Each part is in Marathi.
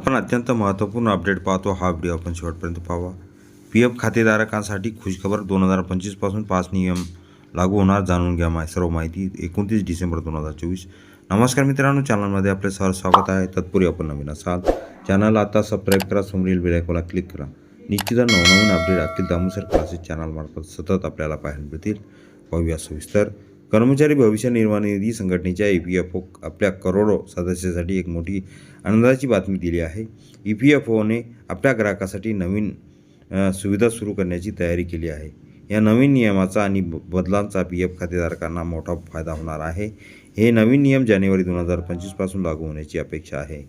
आपण अत्यंत महत्त्वपूर्ण अपडेट पाहतो. हा व्हिडिओ आपण शेवटपर्यंत पाहावा. पी एफ खातेधारकांसाठी खुशखबर दोन हजार पंचवीसपासून पाच नियम लागू होणार जाणून घ्या माय सर्व माहिती एकोणतीस डिसेंबर दोन हजार चोवीस. नमस्कार मित्रांनो चॅनलमध्ये आपले सर स्वागत आहे. तत्पूर्वी आपण नवीन असाल चॅनल आता सबस्क्राईब करा समोरील बेलायकोला क्लिक करा. निश्चितच नवनवीन अपडेट अखिल दामोसर क्लासेस चॅनलमार्फत सतत आपल्याला पाहायला मिळतील. पाहूया सविस्तर. कर्मचारी भविष्य निर्वाह निधी संघटनेच्या ई पी एफ ओ आपल्या करोडो सदस्यासाठी एक मोठी आनंदाची बातमी दिली आहे. ई पी एफ ओने आपल्या ग्राहकासाठी नवीन सुविधा सुरू करण्याची तयारी केली आहे. या नवीन नियमाचा आणि ब- बदलांचा पी एफ खातेधारकांना मोठा फायदा होणार आहे. हे नवीन नियम जानेवारी दोन हजार पंचवीसपासून लागू होण्याची अपेक्षा आहे.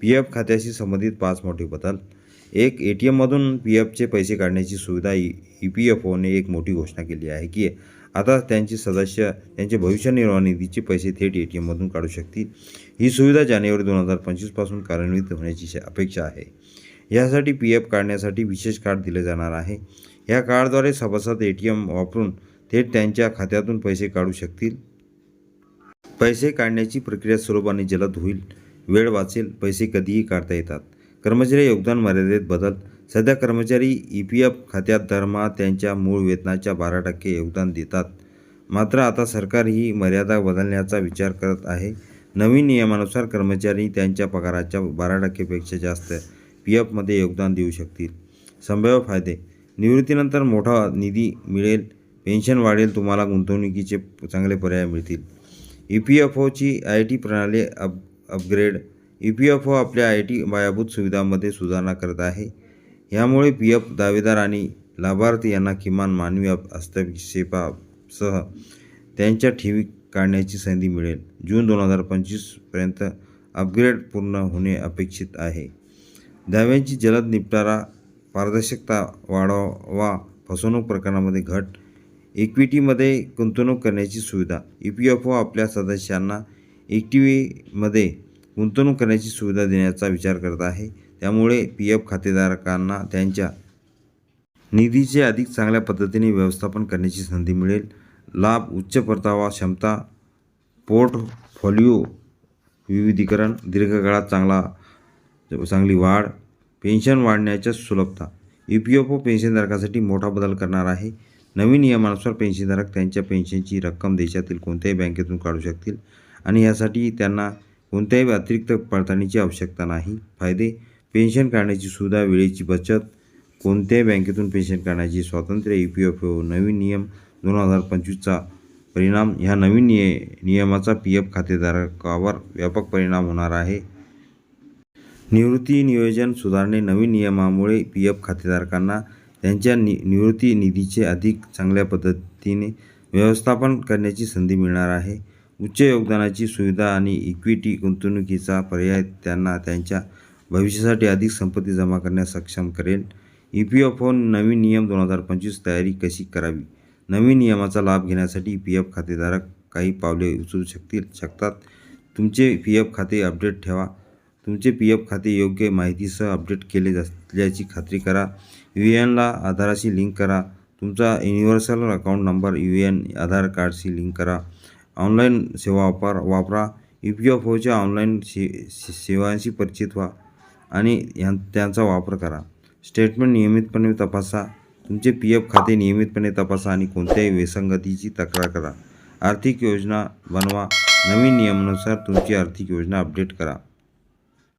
पी एफ खात्याशी संबंधित पाच मोठे बदल एक ए टी एममधून पी एफचे पैसे काढण्याची सुविधा ई ई पी एफ ओने एक मोठी घोषणा केली आहे की आता त्यांचे सदस्य त्यांचे भविष्य निर्वाह निधीचे पैसे थेट ए टी एममधून काढू शकतील. ही सुविधा जानेवारी दोन हजार पंचवीसपासून कार्यान्वित होण्याची श- अपेक्षा आहे. यासाठी पी एफ काढण्यासाठी विशेष कार्ड दिले जाणार आहे. या कार्डद्वारे सभासद ए टी एम वापरून थेट त्यांच्या खात्यातून पैसे काढू शकतील. पैसे काढण्याची प्रक्रिया सुलभ आणि जलद होईल. वेळ वाचेल पैसे कधीही काढता येतात. कर्मचारी योगदान मर्यादेत बदल. सध्या कर्मचारी ई पी एफ खात्यात दरमहा त्यांच्या मूळ वेतनाच्या बारा टक्के योगदान देतात. मात्र आता सरकार ही मर्यादा बदलण्याचा विचार करत आहे. नवीन नियमानुसार कर्मचारी त्यांच्या पगाराच्या बारा टक्केपेक्षा जास्त पी एफमध्ये योगदान देऊ शकतील. संभाव्य फायदे. निवृत्तीनंतर मोठा निधी मिळेल. पेन्शन वाढेल. तुम्हाला गुंतवणुकीचे चांगले पर्याय मिळतील. ई पी एफ ओची आय टी प्रणाली up upgrade E P F O आपल्या आय टी पायाभूत सुविधांमध्ये सुधारणा करत आहे. यामुळे पी एफ दावेदार आणि लाभार्थी यांना किमान मानवी हस्तक्षेपासह त्यांच्या ठेवी काढण्याची संधी मिळेल. जून दोन हजार पंचवीसपर्यंत अपग्रेड पूर्ण होणे अपेक्षित आहे. दाव्यांची जलद निपटारा पारदर्शकता वाढवा फसवणूक प्रकरणामध्ये घट इक्विटीमध्ये गुंतवणूक करण्याची सुविधा ई पी एफ ओ आपल्या सदस्यांना इक्विटीमध्ये गुंतवणूक करण्याची सुविधा देण्याचा विचार करत आहे. त्यामुळे पी एफ खातेधारकांना त्यांच्या निधीचे अधिक चांगल्या पद्धतीने व्यवस्थापन करण्याची संधी मिळेल. लाभ उच्च परतावा क्षमता पोर्टफोलिओ विविधीकरण दीर्घकाळात चांगला चांगली वाढ पेन्शन वाढण्याच्या सुलभता. ई पी एफ ओ पेन्शनधारकासाठी मोठा बदल करणार आहे. नवीन नियमानुसार पेन्शनधारक त्यांच्या पेन्शनची रक्कम देशातील कोणत्याही बँकेतून काढू शकतील आणि यासाठी त्यांना कोणत्याही अतिरिक्त पडताळणीची आवश्यकता नाही. फायदे पेन्शन काढण्याची सुविधा वेळेची बचत कोणत्याही बँकेतून पेन्शन काढण्याची स्वातंत्र्य ई पी एफ ओ नवीन नियम दोन हजार पंचवीसचा परिणाम. ह्या नवीन निय नियमाचा पी एफ खातेधारकावर व्यापक परिणाम होणार आहे. निवृत्ती नियोजन सुधारणे नवीन नियमामुळे पी एफ खातेधारकांना त्यांच्या नि निवृत्ती निधीचे अधिक चांगल्या पद्धतीने व्यवस्थापन करण्याची संधी मिळणार आहे. उच्च योगदानाची सुविधा आणि इक्विटी गुंतवणुकीचा पर्याय त्यांना त्यांच्या भविष्यासाठी अधिक संपत्ती जमा करण्यास सक्षम करेल. ई पी एफ ओ नवीन नियम दोन हजार पंचवीस तयारी कशी करावी? नवीन नियमाचा लाभ घेण्यासाठी पी एफ खातेधारक काही पावले उचलू शकतील शकतात? तुमचे पी एफ खाते अपडेट ठेवा. तुमचे पी एफ खाते योग्य माहितीसह अपडेट केले असल्याची खात्री करा. यू एनला आधाराशी लिंक करा. तुमचा universal account number U N Aadhaar कार्डशी लिंक करा. ऑनलाईन सेवा वापर वापरा. ई पी एफ ओच्या ऑनलाईन से सेवांशी परिचित व्हा आणि ह्या त्यांचा वापर करा. स्टेटमेंट नियमितपणे तपासा. तुमचे पी एफ खाते नियमितपणे तपासा आणि कोणत्याही विसंगतीची तक्रार करा. आर्थिक योजना बनवा. नवीन नियमानुसार तुमची आर्थिक योजना अपडेट करा.